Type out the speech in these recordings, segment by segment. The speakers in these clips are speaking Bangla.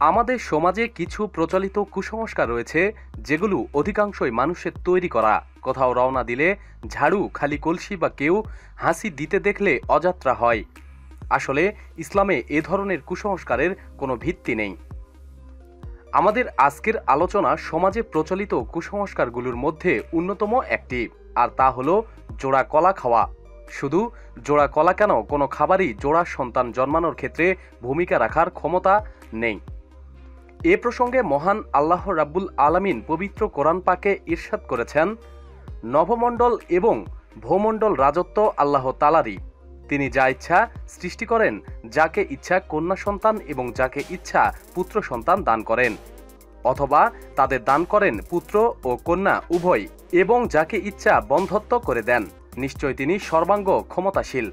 আমাদের সমাজে কিছু প্রচলিত কুসংস্কার রয়েছে, যেগুলো অধিকাংশই মানুষের তৈরি করা। কোথাও রওনা দিলে ঝাড়ু, খালি কলসি বা কেউ হাসি দিতে দেখলে অযাত্রা হয়। আসলে ইসলামে এ ধরনের কুসংস্কারের কোনো ভিত্তি নেই। আমাদের আজকের আলোচনা সমাজে প্রচলিত কুসংস্কারগুলোর মধ্যে অন্যতম একটি, আর তা হলো জোড়া কলা খাওয়া। শুধু জোড়া কলা কেন কোনো খাবারই জোড়া সন্তান জন্মানোর ক্ষেত্রে ভূমিকা রাখার ক্ষমতা নেই। এ প্রসঙ্গে মহান আল্লাহ রাব্বুল আলামিন পবিত্র কোরআন পাকে ঈর্ষাদ করেছেন নভমণ্ডল এবং ভূমণ্ডল রাজত্ব আল্লাহ তালারই তিনি যা ইচ্ছা সৃষ্টি করেন, যাকে ইচ্ছা কন্যা সন্তান এবং যাকে ইচ্ছা পুত্র সন্তান দান করেন। অথবা তাদের দান করেন পুত্র ও কন্যা উভয় এবং যাকে ইচ্ছা বন্ধত্ব করে দেন। নিশ্চয় তিনি সর্বাঙ্গ ক্ষমতাশীল।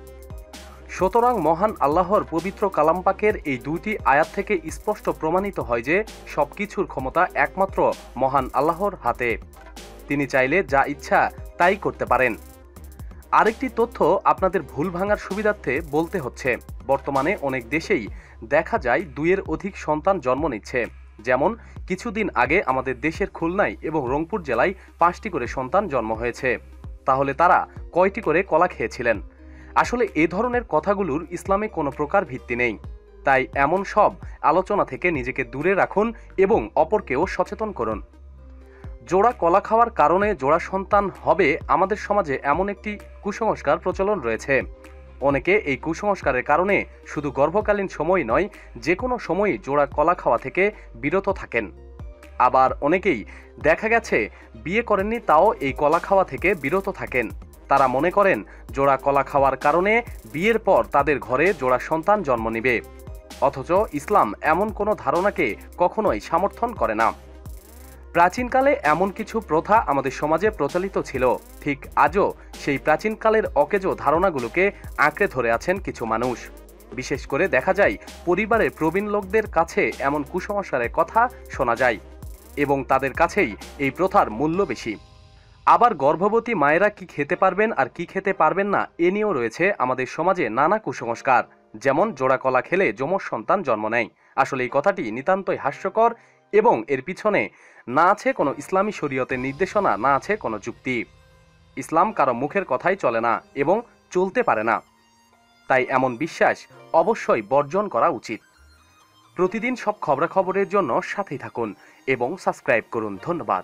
সুতরাং মহান আল্লাহর পবিত্র কালামপাকের এই দুইটি আয়াত থেকে স্পষ্ট প্রমাণিত হয় যে সবকিছুর ক্ষমতা একমাত্র মহান আল্লাহর হাতে। তিনি চাইলে যা ইচ্ছা তাই করতে পারেন। আরেকটি তথ্য আপনাদের ভুল ভাঙার সুবিধার্থে বলতে হচ্ছে, বর্তমানে অনেক দেশেই দেখা যায় দুইয়ের অধিক সন্তান জন্ম নিচ্ছে। যেমন, কিছুদিন আগে আমাদের দেশের খুলনায় এবং রংপুর জেলায় পাঁচটি করে সন্তান জন্ম হয়েছে। তাহলে তারা কয়টি করে কলা খেয়েছিলেন? আসলে এ ধরনের কথাগুলোর ইসলামে কোনো প্রকার ভিত্তি নেই। তাই এমন সব আলোচনা থেকে নিজেকে দূরে রাখুন এবং অপরকেও সচেতন করুন। জোড়া কলা খাওয়ার কারণে জোড়া সন্তান হবে আমাদের সমাজে এমন একটি কুসংস্কার প্রচলন রয়েছে। অনেকে এই কুসংস্কারের কারণে শুধু গর্ভকালীন সময় নয় যে কোনো সময়ই জোড়া কলা খাওয়া থেকে বিরত থাকেন। আবার অনেকেই দেখা গেছে, বিয়ে করেননি তাও এই কলা খাওয়া থেকে বিরত থাকেন। তারা মনে করেন জোড়া কলা খাওয়ার কারণে বিয়ের পর তাদের ঘরে জোড়া সন্তান জন্ম নিবে। অথচ ইসলাম এমন কোনো ধারণাকে কখনোই সমর্থন করে না। প্রাচীনকালে এমন কিছু প্রথা আমাদের সমাজে প্রচলিত ছিল। ঠিক আজও সেই প্রাচীনকালের অকেজো ধারণাগুলোকে আঁকড়ে ধরে আছেন কিছু মানুষ। বিশেষ করে দেখা যায়, পরিবারের প্রবীণ লোকদের কাছে এমন কুসংস্কারের কথা শোনা যায় এবং তাদের কাছেই এই প্রথার মূল্য বেশি। আবার গর্ভবতী মায়েরা কি খেতে পারবেন আর কি খেতে পারবেন না, এ নিয়েও রয়েছে আমাদের সমাজে নানা কুসংস্কার। যেমন জোড়া কলা খেলে যমজ সন্তান জন্ম নেয়। আসলে এই কথাটি নিতান্তই হাস্যকর এবং এর পিছনে না আছে কোনো ইসলামী শরীয়তের নির্দেশনা, না আছে কোনো যুক্তি। ইসলাম কারও মুখের কথাই চলে না এবং চলতে পারে না। তাই এমন বিশ্বাস অবশ্যই বর্জন করা উচিত। প্রতিদিন সব খবরাখবরের জন্য সাথেই থাকুন এবং সাবস্ক্রাইব করুন। ধন্যবাদ।